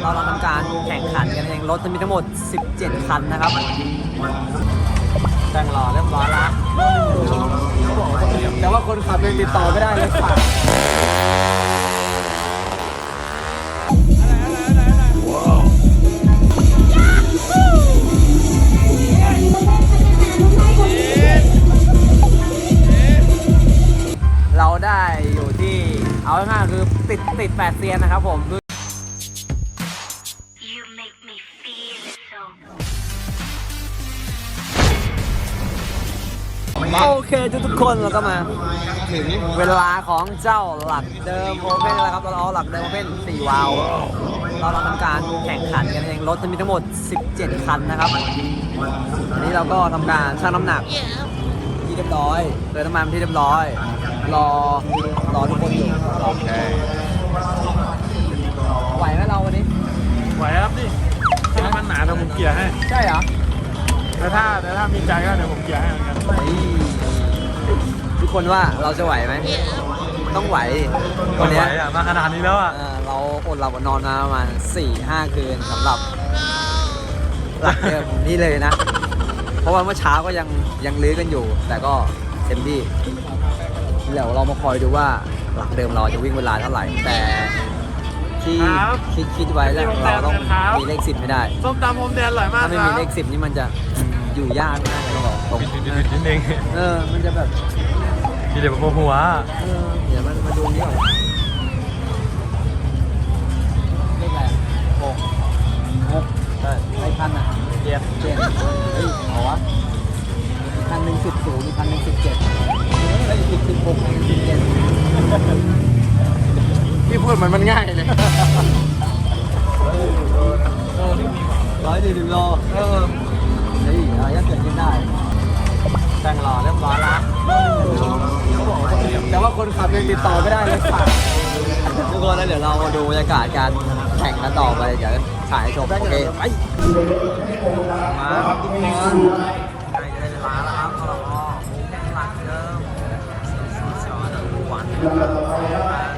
เราเราทำการแข่งขันกันเองรถจะมีทั้งหมด 17 คันนะครับแต่งหล่อเรียบร้อยแล้วแต่ว่าคนขับยังติดต่อไม่ได้เลยค่ะเราได้อยู่ที่เอาง่ายๆคือติดติดแปดเซียนนะครับผมคื โอเคทุกๆคนเราก็มา ถึงเวลาของเจ้าหลักเดิมโอเพนแล้วครับเราเอาหลักเดิมโอเพน4วาล์วเราเราทำการแข่งขันกันเองรถจะมีทั้งหมด 17 คันนะครับอันนี้เราก็ทำการชั่งน้ำหนักที่เรียบร้อยเติมน้ำมันที่เรียบร้อย รอรอทุกคนอยู่โอเคไหวไหมเราวันนี้ไหวครับดิถ้ามันหนาเดี๋ยวผมเกลี่ยร์ให้ใช่เหรอ แต่ถ้าแต่ถ้ามีใจก็เดี๋ยวผมเกลี่ยร์ให้เหมือนกันเฮ้ยทุกคนว่าเราจะไหวไหม ต้องไหววันเนี้ยไหวอะมาขนาดนี้แล้วอะเอ่อเราอดหลับอดนอนมาประมาณสี่ห้าคืนสำหรับหลักเดิมนี่เลยนะ เพราะว่าเมื่อเช้าก็ยังยังลื้อกันอยู่ แต่ก็เต็มที่เดี๋ยวเรามาคอยดูว่าหลักเดิมเราจะวิ่งเวลาเท่าไหร่ แต่ ที่คิดคิดไว้แล้วเราต้องมีเลขสิบไม่ได้ ส้มตำผมแดนอร่อยมากถ้าไม่คมีรับเลขสิบนี่มันจะอยู่ยากมากเราบอกตรงนิดนิดนิดนึงเออ มันจะแบบ พี่เดี๋ยวผมหัวเออ เดี๋ยวมันมาดูนี่ก่อนเลขอะไรอะหกหกใช่ไอ้พันอะเจ็ดเจ็ดเฮ้ยเอาวะอีกพันหนึ่งสิบศูนย์อีกพันหนึ่งสิบเจ็ดเฮ้ยอีกสิบหกอีกสิบเจ็ด พี่พูดเหมือนมันง่ายเลยร้อยสี่สิบโลเออเฮ้ยอะไรก็เกิดขึ้นได้ แต่งหล่อเรียบร้อยแล้วแต่ว่าคนขับยังติดต่อไม่ได้เลยค่ะทุกคนแล้วเดี๋ยวเรามาดูบรรยากาศการแข่งกันต่อไปเดี๋ยวถ่ายให้ชมโอเคไปมาครับทุกคนใกล้จะได้เวลาแล้วครับเราก็แข่งหลังเดิมสอนักวัน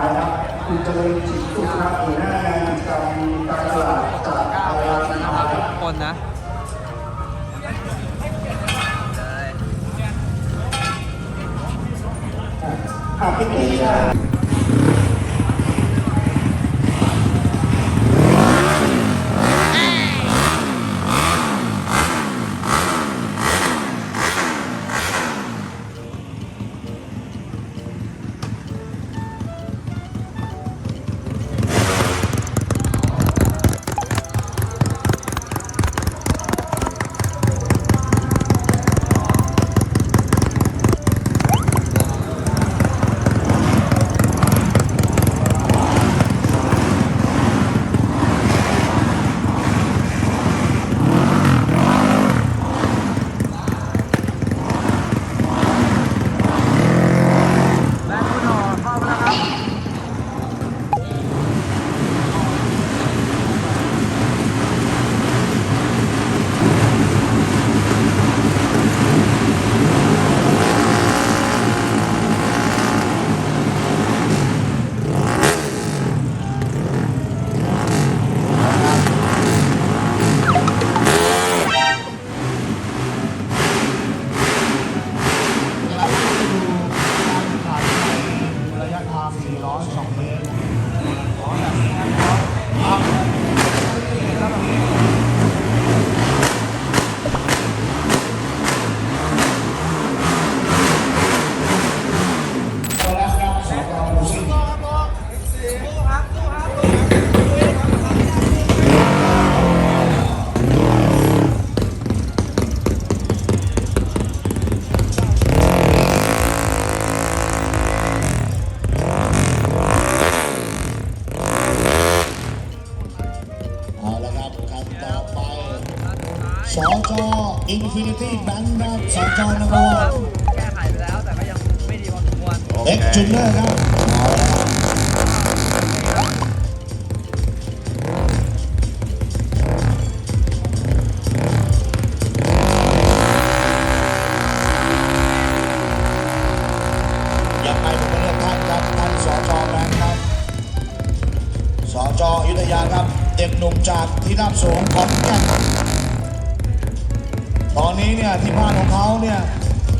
อไปครับคุณเจริญจิตสุขครับหัวหน้างานกิจกรรมการตลาดจากอารามนะครับทุกคนนะหากเป็นเอกาจ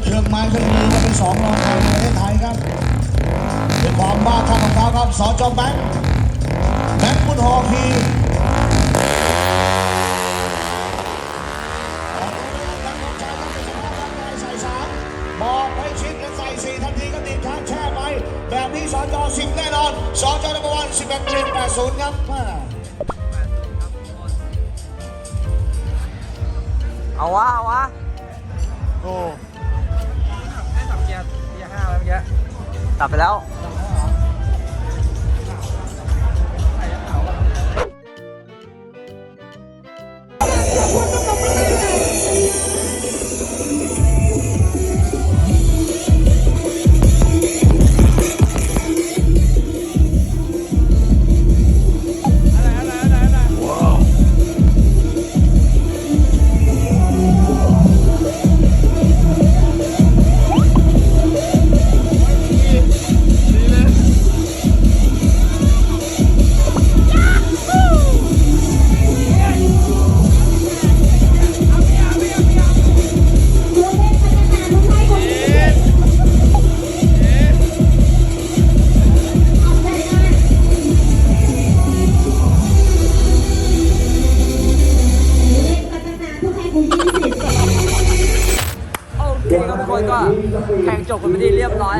เครื่องไม้เครื่องมือเป็นสองรองในประเทศไทยครับเป็นความบ้าคลั่งของเขาครับสจแบงค์แบงค์บุญฮอคีบอกให้ชิดและใส่สี่ทันทีก็ติดค้าแช่ไปแบบนี้สจสิบแน่นอนสจนักวันสิบเอ็ดจ็ดแปดศูนย์ครับเอาวะเอาวะ โอ้ไม่สับเกียร์เกียร์ห้าแล้วเมื่อกี้ตัดไปแล้วโอ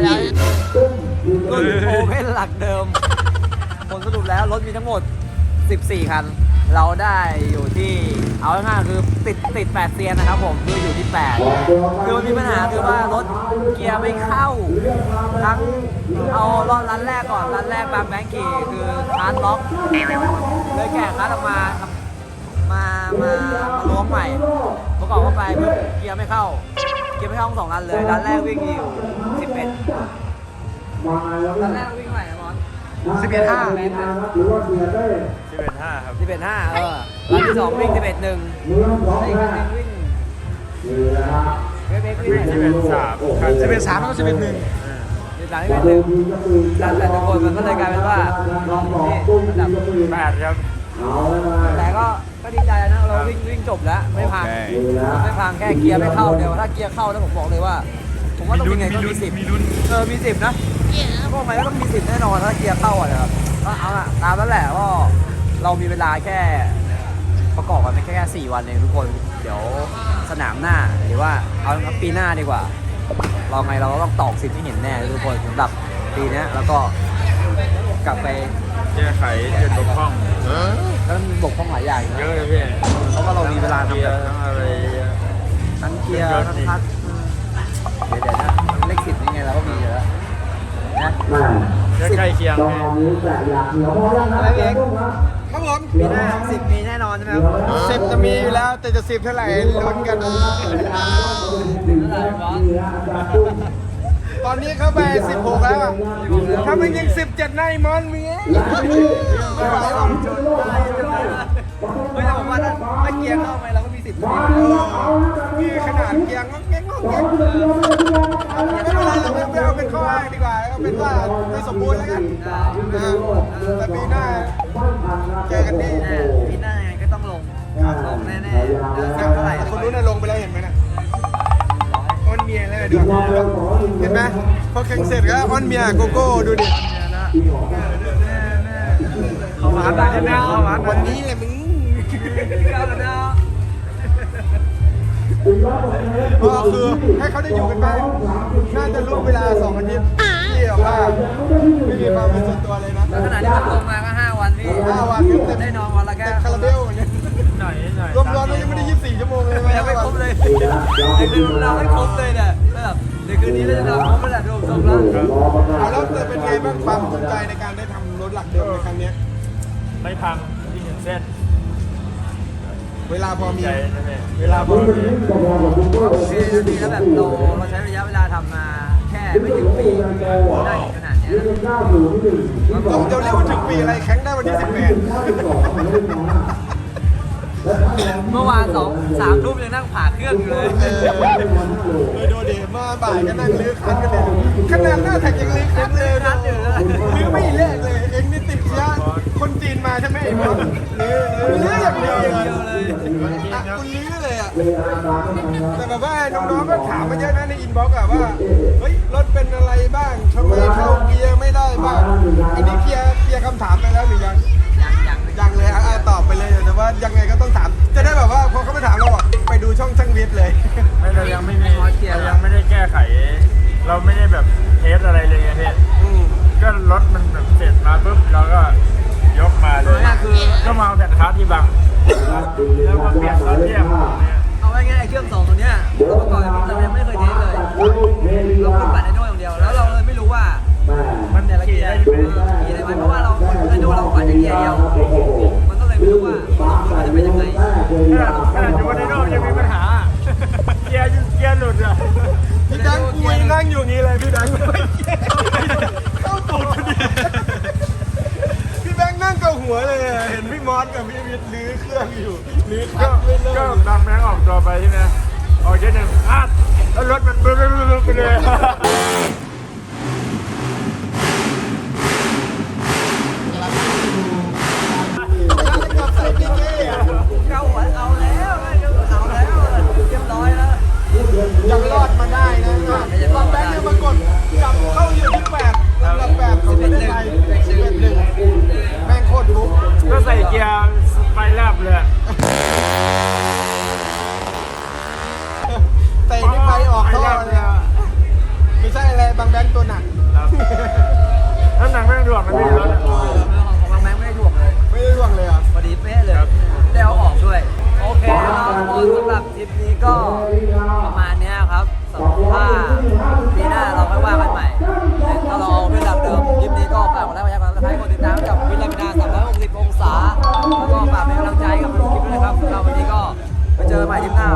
แล้วรุ่นโอเพนหลักเดิม ผลสรุปแล้วรถมีทั้งหมด 14 คัน เราได้อยู่ที่เอาง่ายๆคือติดติด8เซียนนะครับผมคืออยู่ที่ 8 คือมันมีปัญหาคือว่ารถเกียร์ไม่เข้า ทั้งเอารอบรันแรกก่อนรันแรกบางแบงค์ขี่คือคาร์ดล็อกเลยแกะคาร์ดออกมามามามาล้วงใหม่ประกอบเข้าไปปุ๊บเกียร์ไม่เข้า เกียร์ไม่เข้าทั้งสองรันเลยรันแรกวิ่งอยู่ 11รันแรกวิ่งเท่าไหร่นะบอลสิบเอ็ดห้า11สิบเอ็ดห้าครับ11 5เออรันที่สองวิ่ง11 1แล้วอีกคันหนึงวิ่งเวฟเอ็กซ์วิ่งไหนสิบเอ็ดสามครับสิบเอ็ดสามแล้วก็สิบเอ็ดหนึ่งสิบสามที่เป็นหนึ่งดันแต่ทุกคนมันก็เลยกลายเป็นว่าลองที่อันดับแปดครับ แต่ก็ก็ดีใจนะเราวิ่งวิ่งจบแล้วไม่พังไม่พังแค่เกียร์ไม่เข้าเดียวถ้าเกียร์เข้าแล้วผมบอกเลยว่าผม ว่าต้องมีไงต้องมีสิบมีลุ้นเออมีสิบนะพวกมันก็ต้องมีสิบแน่นอนถ้าเกียร์เข้าอะนะครับก็เอาละตามนั้นแหละก็เรามีเวลาแค่ประกอบกันไปแค่สี่วันเองทุกคน เดี๋ยวสนามหน้าหรือว่าเอาปีหน้าดีกว่า เราไงเราก็ต้องตอกสิบที่เห็นแน่ทุกคนสำหรับปีเนี้ยแล้วก็กลับไปแก้ไขเจ็ดบกพร่องแล้วมันบกพร่องหลายอย่างเยนะอะเลยพี่เพราะว่าเรามีเวลาทำเกียแบบร์ทั้งอะไรทั้งเกียร์ทั้งพัดเดี๋ยว นี่ไงเราก็มีอยู่แล้วนะใกล้เคียงตอนพี่นี้แต่อยากเหนียวพอแล้วนะอะไรเองครับผมปีหน้าสิบมีแน่นอนใช่ไหมครับสิบจะมีอยู่แล้วแต่จะสิบเท่าไหร่ลุ้นกันเท่าไหร่บอสตอนนี้เข้าไปสิบหกแล้วอะถ้ามันยังสิบเจ็ดในมอนมีไม่ไหวหรอกเฮ้ยแต่ผมว่าถ้าถ้าเกียร์เข้าไปเรา ก็มีสิบมีขนาดเกียงงอกแงกงอกแงไม่เป็นไรเราไม่เอาเป็นข้ออ้างดีกว่าเอาเป็นว่าไม่สมบูรณ์แล้วกันนะแต่ปีหน้าเจอกันดีแน่ปีหน้ายังไงก็ต้องลงลงแน่ๆเดือนสิบเท่าไหร่คนนู้นน่ะลงไปแล้วเห็นไหมน่ะอ้อนเมียแล้วดูเห็นไหมพอแข่งเสร็จก็อ้อนเมียโกโก้ดูดิเขาหวานได้ใช่ไหมเขาหวานวันนี้เลยมึงเอาแล้วนะ ก็คือให้เขาได้อยู่กันไปน่าจะรู้เวลาสองอาทิตย์ที่แบบว่าไม่มีความเป็นส่วนตัวเลยนะขนาดที่มันลงมาก็ห้าวันพี่ห้าวันเต็มได้นอนวันละแค่เต็มคาราเบลอย่างเงี้ยหน่อยหน่อยรวมร้อนแล้วยังไม่ได้ยี่สิบสี่ชั่วโมงเลยยังไม่ครบเลยในคืนเราไม่ครบเลยเนี่ยแบบในคืนนี้เราจะทำครบแล้วแหละดูจบแล้วเอาแล้วเธอเป็นไงบ้างความสนใจในการได้ทำรถหลักเดิมในครั้งเนี้ยไม่พังที่เห็นเส้น เวลาพอมีใจนะเนี่ยเวลาพอมีคือดูดีแล้วแบบเราเราใช้ระยะเวลาทำมาแค่ไม่ถึงปีได้ขนาดเนี้ยนะเราจะเรียกว่าถึงปีอะไรแข่งได้วันที่สิบแปดเมื่อวานสองสามทุ่มยังนั่งผ่าเครื่องอยู่เลยเออเออดูดิมาบ่ายก็นั่งลื้อคันกันเลยขนาดหน้าแท็กยังลื้อคันเลยคันอยู่เลยลื้อไม่เละ ว่าน้องๆก็ถามมาเยอะนะในอินบ็อกซ์อะว่าเฮ้ยรถเป็นอะไรบ้างทำไมเข้าเกียร์ไม่ได้บ้างอันนี้เคลียร์เคลียร์คำถามไปแล้วหรือยังยังยังยังเลยอะอะตอบไปเลยแต่ว่ายังไงก็ต้องถาม จะได้แบบว่าพอเขาไปถามเราอะไปดูช่องช่างวิทย์เลยไม่เรายังไม่มีเรายังไม่ได้แก้ไข เราไม่ได้แบบเทสอะไรเลยไงพี่อืมก็รถมันแบบเสร็จมาปุ๊บเราก็ยกมาเลยก็มาเอาแผ่นคัสที่บังแล้วก็เปลี่ยนตอนเทียบเนี่ยเอาง่ายเครื่องสองตัวเนี้ยเราประกอนเรายังไม่เคยเทสเลยเราขึ้นบัตรไอโน่อย่างเดียว แล้วเราเลยไม่รู้ว่ามันแต่ละเกียร์กี่ได้ไหมเพราะว่าเราไอโน่เราปั่นแค่เกียร์เดียวมันก็เลยไม่รู้ว่ามันจะเป็นยังไง ขนาดขนาดอยู่บนไดโน่ยังมีปัญหา เกียร์เกียร์หลุดอะ พี่ดังคุยนั่งอยู่อย่างนี้เลยพี่ดังเข้าตูดพอดีพี่แบงค์นั่งเกาหัวเลยอะเห็นพี่มอสกับพี่วิทย์ลื้อเครื่องอยู่ลื้อคั ก็ นไม่เลิ ก็ ก ดั ไรออกท่อแล้ไม่ใช่อะไรบางแบงค์ตัวหนักครับน้ำหนังไม่ได้ถ่วงนะพี่ของบางแบงค์ไม่ได้ถ่วงเลยไม่ได้ร่วงเลยอะพอดีเป๊ะเลยได้เอาออกด้วย โอเคครับสำหรับทริปนี้ก็ประมาณนี้ครับสำหรับว่าปีหน้าเราค่อยว่ากันใหม่ถ้าเราเอาเรื่องเดิมทริปนี้ก็ฝากกดไลค์กดแชร์กดติดตามกดติดตามกับวิลเลมินา360องศาแล้วก็ฝากเป็นกำลังใจกับทุกคลิปด้วยครับเราวันนี้ก็ไปเจอใหม่ทริปหน้า